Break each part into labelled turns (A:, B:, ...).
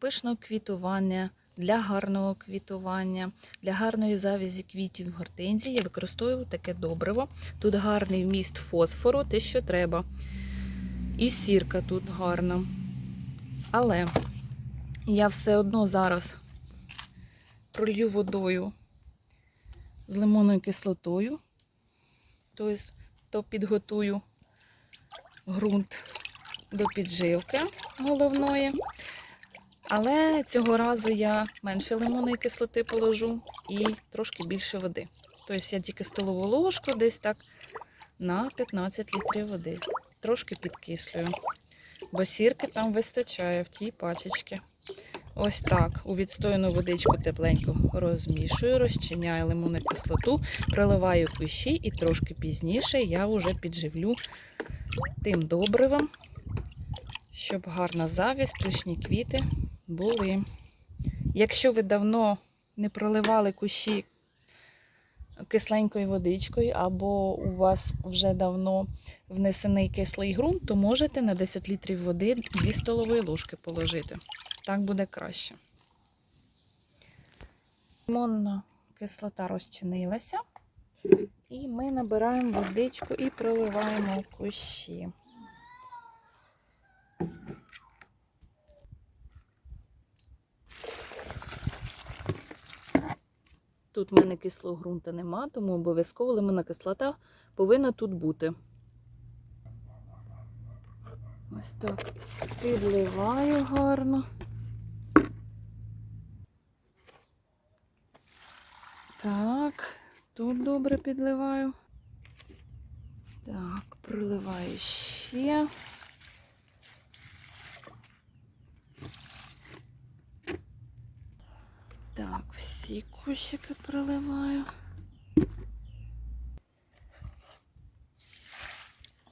A: пишного квітування, для гарного квітування, для гарної завязі квітів гортензії я використовую таке добриво. Тут гарний вміст фосфору, те, що треба. І сірка тут гарна. Але я все одно зараз пролью водою з лимонною кислотою, тобто то підготую ґрунт до підживки головної. Але цього разу я менше лимонної кислоти положу і трошки більше води. Тобто я тільки столову ложку десь так на 15 літрів води. Трошки підкислюю. Бо сірки там вистачає в тій пачечці. Ось так. У відстояну водичку тепленьку розмішую, розчиняю лимонну кислоту, проливаю кущі і трошки пізніше я вже підживлю тим добривом, щоб гарна завість, пишні квіти були. Якщо ви давно не проливали кущі кисленькою водичкою, або у вас вже давно внесений кислий ґрунт, то можете на 10 літрів води 2 столової ложки положити. Так буде краще. Лимонна кислота розчинилася. І ми набираємо водичку і проливаємо кущі. Тут в мене кислого ґрунту нема, тому обов'язково лимонна кислота повинна тут бути. Ось так підливаю гарно. Так, тут добре підливаю. Так, проливаю ще. Так, всі кущики проливаю.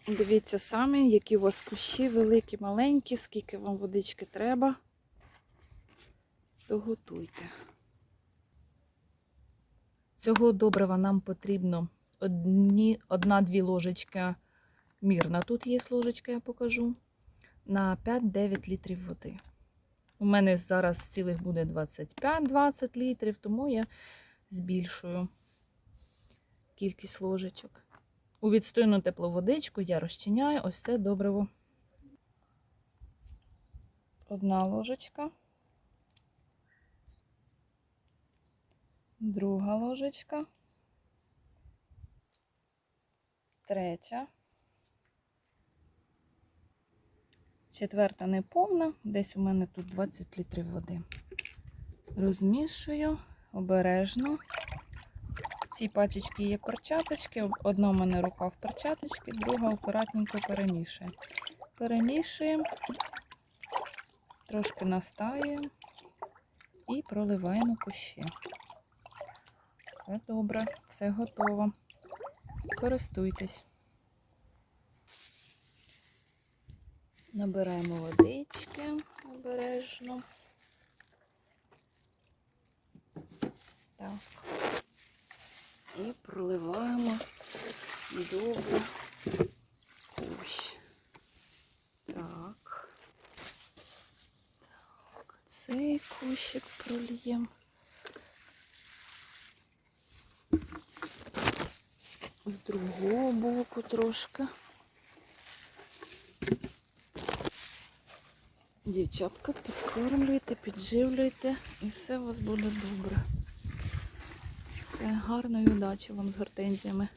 A: Дивіться самі, які у вас кущі, великі, маленькі, скільки вам водички треба, то готуйте. Цього добрива нам потрібно одна-дві ложечки мірна. Тут є ложечка, я покажу. На 5-9 літрів води. У мене зараз цілих буде 25-20 літрів, тому я збільшую кількість ложечок. У відстойну теплу водичку я розчиняю ось це добриво. Одна ложечка. Друга ложечка. Третя. Четверта не повна, десь у мене тут 20 літрів води. Розмішую обережно. В цій пачечці є перчаточки. Одна у мене рука в перчаточці, друга акуратненько перемішує. Перемішуємо, трошки настаюємо і проливаємо кущі. Все добре, все готово. Користуйтесь. Набираємо водички обережно. Так. І проливаємо добре кущ. Так. Так, цей кущик прольємо. З другого боку трошки. Дівчатка, підкормлюйте, підживлюйте і все у вас буде добре. Е, Гарної удачі вам з гортензіями.